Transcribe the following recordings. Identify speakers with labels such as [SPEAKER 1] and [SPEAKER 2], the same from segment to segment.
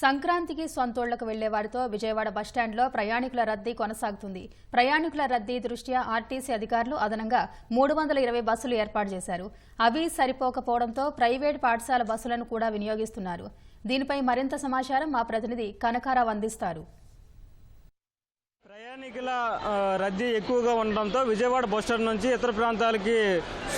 [SPEAKER 1] సంక్రాంతికి సొంతోళ్ళకు వెళ్ళే వారితో విజయవాడ బస్టాండ్లో ప్రయాణికుల రద్దీ కొనసాగుతుంది. ప్రయాణికుల రద్దీ దృష్ట్యా ఆర్టీసీ అధికారులు అదనంగా మూడు వందల ఇరవై బస్సులు ఏర్పాటు చేశారు. అవి సరిపోకపోవడంతో ప్రైవేట్ పాఠశాల బస్సులను కూడా వినియోగిస్తున్నారు. దీనిపై మరింత సమాచారం మా ప్రతినిధి కనకారావు అందిస్తారు.
[SPEAKER 2] ప్రయాణికుల రద్దీ ఎక్కువగా ఉండడంతో విజయవాడ బస్టాండ్ నుంచి ఇతర ప్రాంతాలకి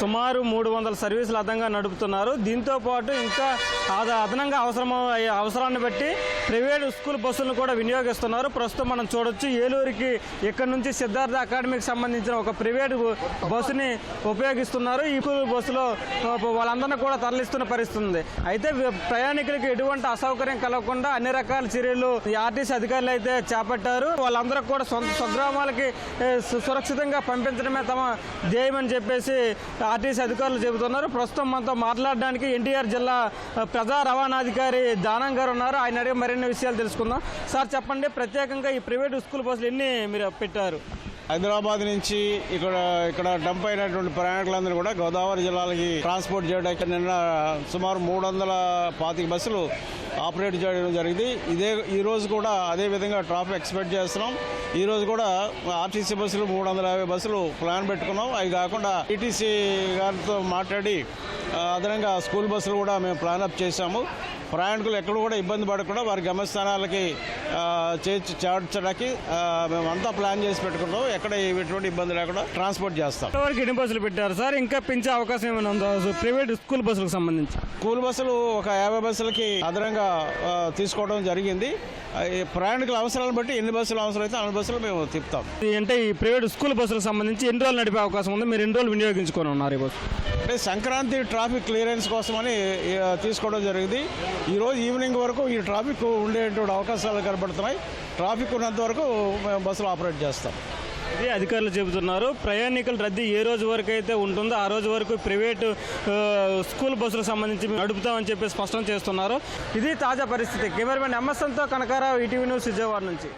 [SPEAKER 2] సుమారు మూడు వందల సర్వీసులు అదనంగా నడుపుతున్నారు. దీంతో పాటు ఇంకా అద- అదనంగా అవసరం అవసరాన్ని బట్టి ప్రైవేట్ స్కూల్ బస్సులను కూడా వినియోగిస్తున్నారు. ప్రస్తుతం మనం చూడొచ్చు ఏలూరుకి ఇక్కడ నుంచి సిద్ధార్థ అకాడమీకి సంబంధించిన ఒక ప్రైవేట్ బస్సుని ఉపయోగిస్తున్నారు. ఈ స్కూల్ బస్సులో వాళ్ళందరినీ కూడా తరలిస్తున్న పరిస్థితి ఉంది అయితే ప్రయాణికులకు ఎటువంటి అసౌకర్యం కలగకుండా అన్ని రకాల చర్యలు ఆర్టీసీ అధికారులు అయితే చేపట్టారు. వాళ్ళందరూ కూడా సొంత స్వగ్రామాలకి సురక్షితంగా పంపించడమే తమ ధ్యేయమని చెప్పేసి ఆర్టీసీ అధికారులు చెబుతున్నారు. ప్రస్తుతం మనతో మాట్లాడడానికి ఎన్టీఆర్ జిల్లా ప్రజా రవాణాధికారి దానం గారు ఉన్నారు. ఆయన అడిగి మరిన్ని విషయాలు తెలుసుకుందాం. సార్ చెప్పండి. ప్రత్యేకంగా ఈ ప్రైవేట్ స్కూల్ బస్సులు ఎన్ని మీరు పెట్టారు?
[SPEAKER 3] హైదరాబాద్ నుంచి ఇక్కడ ఇక్కడ డంప్ అయినటువంటి ప్రయాణికులందరూ కూడా గోదావరి జిల్లాలకి ట్రాన్స్పోర్ట్ చేయడానికి నిన్న సుమారు మూడు వందల పాతిక బస్సులు ఆపరేట్ చేయడం జరిగింది. ఇదే ఈరోజు కూడా అదే విధంగా ట్రాఫిక్ ఎక్స్పెక్ట్ చేస్తున్నాం. ఈ రోజు కూడా ఆర్టీసీ బస్సులు మూడు వందల యాభై బస్సులు ప్లాన్ పెట్టుకున్నాం. అవి కాకుండా టీటీసీ గారితో మాట్లాడి అదనంగా స్కూల్ బస్సులు కూడా మేము ప్లాన్ అప్ చేశాము. ప్రయాణికులు ఎక్కడ కూడా ఇబ్బంది పడకుండా వారి గమ్యస్థానాలకి చేర్చడానికి ఆ, మేము అంతా ప్లాన్ చేసి పెట్టుకున్నాం. ఎక్కడ ఎటువంటి ఇబ్బంది లేకుండా ట్రాన్స్పోర్ట్ చేస్తాం.
[SPEAKER 2] వరకు ఎన్ని బస్సులు పెట్టారు సార్? ఇంకా పెంచే అవకాశం ఏమైనా ఉందా? ప్రైవేట్ స్కూల్ బస్సులకు సంబంధించి.
[SPEAKER 3] స్కూల్ బస్సులు ఒక యాభై బస్సులకి అదనంగా తీసుకోవడం జరిగింది. ప్రయాణికుల అవసరాలను బట్టి ఎన్ని బస్సులు అవసరం అయితే అన్ని బస్సులు మేము తిప్పుతాం.
[SPEAKER 2] అంటే ఈ ప్రైవేట్ స్కూల్ బస్సులకు సంబంధించి ఎన్ని రోజులు నడిపే అవకాశం ఉంది? మీరు ఎన్ని రోజులు వినియోగించుకొని ఉన్నారు ఈ బస్సు?
[SPEAKER 3] అంటే సంక్రాంతి ట్రాఫిక్ క్లియరెన్స్ కోసమని తీసుకోవడం జరిగింది. ఈరోజు ఈవినింగ్ వరకు ఈ ట్రాఫిక్ ఉండేటువంటి అవకాశాలు కనబడుతున్నాయి. ట్రాఫిక్ ఉన్నంత వరకు మేము బస్సులు ఆపరేట్ చేస్తాం.
[SPEAKER 2] ఇది అధికారులు చెబుతున్నారు. ప్రయాణికుల రద్దీ ఏ రోజు వరకు అయితే ఉంటుందో ఆ రోజు వరకు ప్రైవేటు స్కూల్ బస్సులకు సంబంధించి నడుపుతామని చెప్పి స్పష్టం చేస్తున్నారు. ఇది తాజా పరిస్థితి. Cameraman ఎంఎస్ఎన్తో Kanakarao E T V news Vijayawada నుంచి.